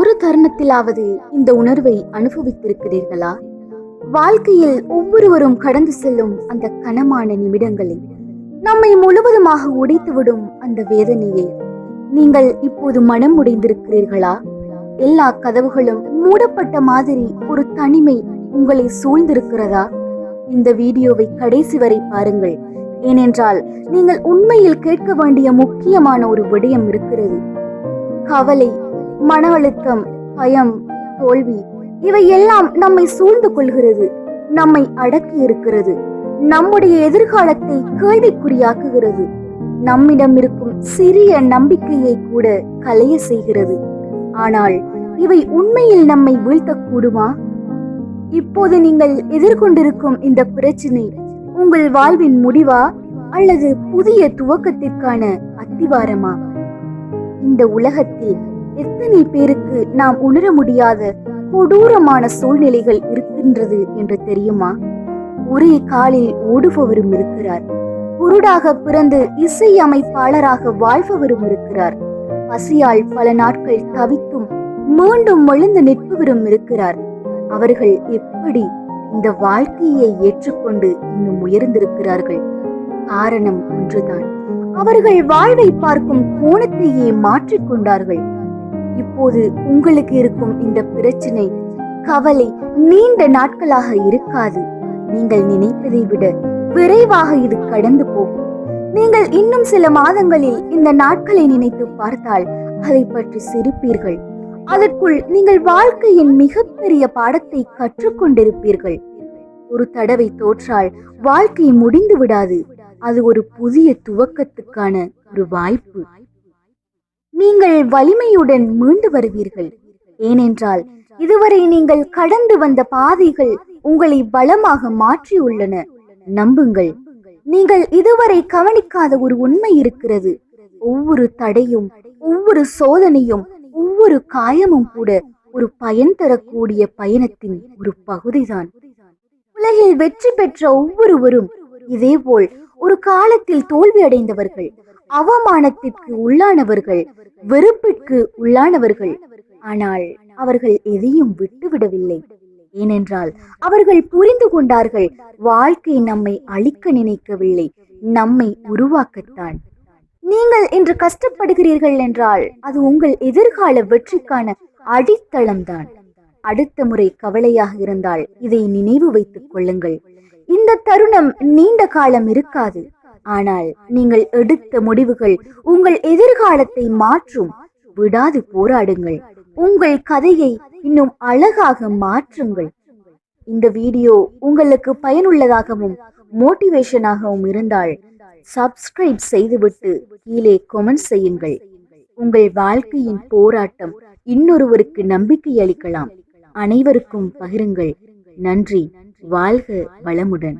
ஒரு தருணத்திலாவது இந்த உணர்வை அனுபவித்திருக்கிறீர்களா? வாழ்க்கையில் ஒவ்வொருவரும் கடந்து செல்லும் அந்த கனமான நிமிடங்களில் நம்மை முழுவதுமாக உடைத்துவிடும் அந்த வேதனையை நீங்கள் இப்போது மனம் உடைந்திருக்கிறீர்களா? எல்லா கதவுகளும் மூடப்பட்ட மாதிரி ஒரு தனிமை உங்களை சூழ்ந்திருக்கிறதா? இந்த வீடியோவை கடைசி வரை பாருங்கள். ஏனென்றால் நீங்கள் உண்மையில் கேட்க வேண்டிய முக்கியமான ஒரு விடயம் இருக்கிறது. கவலை மன அழுத்தம் பயம் தோல்வி இவை எல்லாம் நம்மை சூழ்ந்து கொள்கிறது நம்மை அடக்கி இருக்கிறது நம்முடைய எதிர்காலத்தை கேள்விக்குறியாக்குகிறது நம்மிடம் இருக்கும் சிறிய நம்பிக்கையை கூட கலைய செய்கிறது. ஆனால் இவை உண்மையில் நம்மை வீழ்த்தக்கூடுமா? இப்போது நீங்கள் எதிர்கொண்டிருக்கும் இந்த பிரச்சனை உங்கள் வாழ்வின் முடிவா அல்லது புதிய துவக்கத்திற்கான அத்திவாரமா? இந்த உலகத்தில் எத்தனை பேருக்கு நாம் உணர முடியாத கொடூரமான சூழ்நிலைகள் இருக்கின்றது என்று தெரியுமா? ஒரே காலில் ஓடுபவரும் இருக்கிறார். குருடாக பிறந்து இசை அமைப்பாளராக வாழ்பவரும் இருக்கிறார். பசியால் பல நாட்கள் தவித்தும் மீண்டும் எழுந்து நிற்பவரும் இருக்கிறார். அவர்கள் எப்படி இந்த வாழ்க்கையை ஏற்றுக்கொண்டு இன்னும் உயர்ந்திருக்கிறார்கள்? காரணம் ஒன்றுதான். அவர்கள் வாழ்வை பார்க்கும் கோணத்தையே மாற்றிக்கொண்டார்கள் இப்போது உங்களுக்கு இருக்கும் இந்த பிரச்சனை கவலை நீண்ட நாட்களாக இருக்காது. நீங்கள் நினைப்பதை விட விரைவாக இது கடந்து போகும். நீங்கள் இன்னும் சில மாதங்களில் இந்த நாட்களை நினைத்து பார்த்தால் அதை பற்றி சிரிப்பீர்கள். அதற்குள் நீங்கள் வாழ்க்கையின் மிகப்பெரிய பாடத்தை கற்றுக்கொண்டிருப்பீர்கள். ஒரு தடவை தோற்றால் வாழ்க்கை முடிந்து விடாது. அது ஒரு புதிய துவக்கத்துக்கான ஒரு வாய்ப்பு. நீங்கள் வலிமையுடன் மீண்டு வருவீர்கள். ஏனென்றால் இதுவரை நீங்கள் கடந்து வந்த பாதைகள் உங்களை பலமாக மாற்றியுள்ளன. நம்புங்கள் நீங்கள் இதுவரை கவனிக்காத ஒரு உண்மை இருக்கிறது. ஒவ்வொரு தடையும் ஒவ்வொரு சோதனையும் ஒவ்வொரு காயமும் கூட ஒரு பயன் தரக்கூடிய பயணத்தின் ஒரு பகுதிதான். உலகில் வெற்றி பெற்ற ஒவ்வொருவரும் இதேபோல் ஒரு காலத்தில் தோல்வி அடைந்தவர்கள் அவமானத்திற்கு உள்ளானவர்கள் வெறுப்பிற்கு உள்ளானவர்கள். ஆனால் அவர்கள் எதையும் விட்டுவிடவில்லை. ஏனென்றால் அவர்கள் புரிந்து கொண்டார்கள் வாழ்க்கை நம்மை அழிக்க நினைக்கவில்லை நம்மை உருவாக்கத்தான். நீங்கள் இன்று கஷ்டப்படுகிறீர்கள் என்றால் அது உங்கள் எதிர்கால வெற்றிக்கான அடித்தளம்தான். அடுத்த முறை கவலையாக இருந்தால் இதை நினைவு வைத்துக் கொள்ளுங்கள். இந்த தருணம் நீண்ட காலம் இருக்காது. ஆனால் நீங்கள் எடுத்த முடிவுகள் உங்கள் எதிர்காலத்தை மாற்றும். விடாது போராடுங்கள். உங்கள் கதையை இன்னும் அழகாக மாற்றுங்கள். இந்த வீடியோ உங்களுக்கு பயனுள்ளதாகவும் மோட்டிவேஷனாகவும் இருந்தால் சப்ஸ்கிரைப் செய்துவிட்டு கீழே கொமெண்ட் செய்யுங்கள். உங்கள் வாழ்க்கையின் போராட்டம் இன்னொருவருக்கு நம்பிக்கை அளிக்கலாம். அனைவருக்கும் பகிருங்கள். நன்றி. வாழ்க வளமுடன்.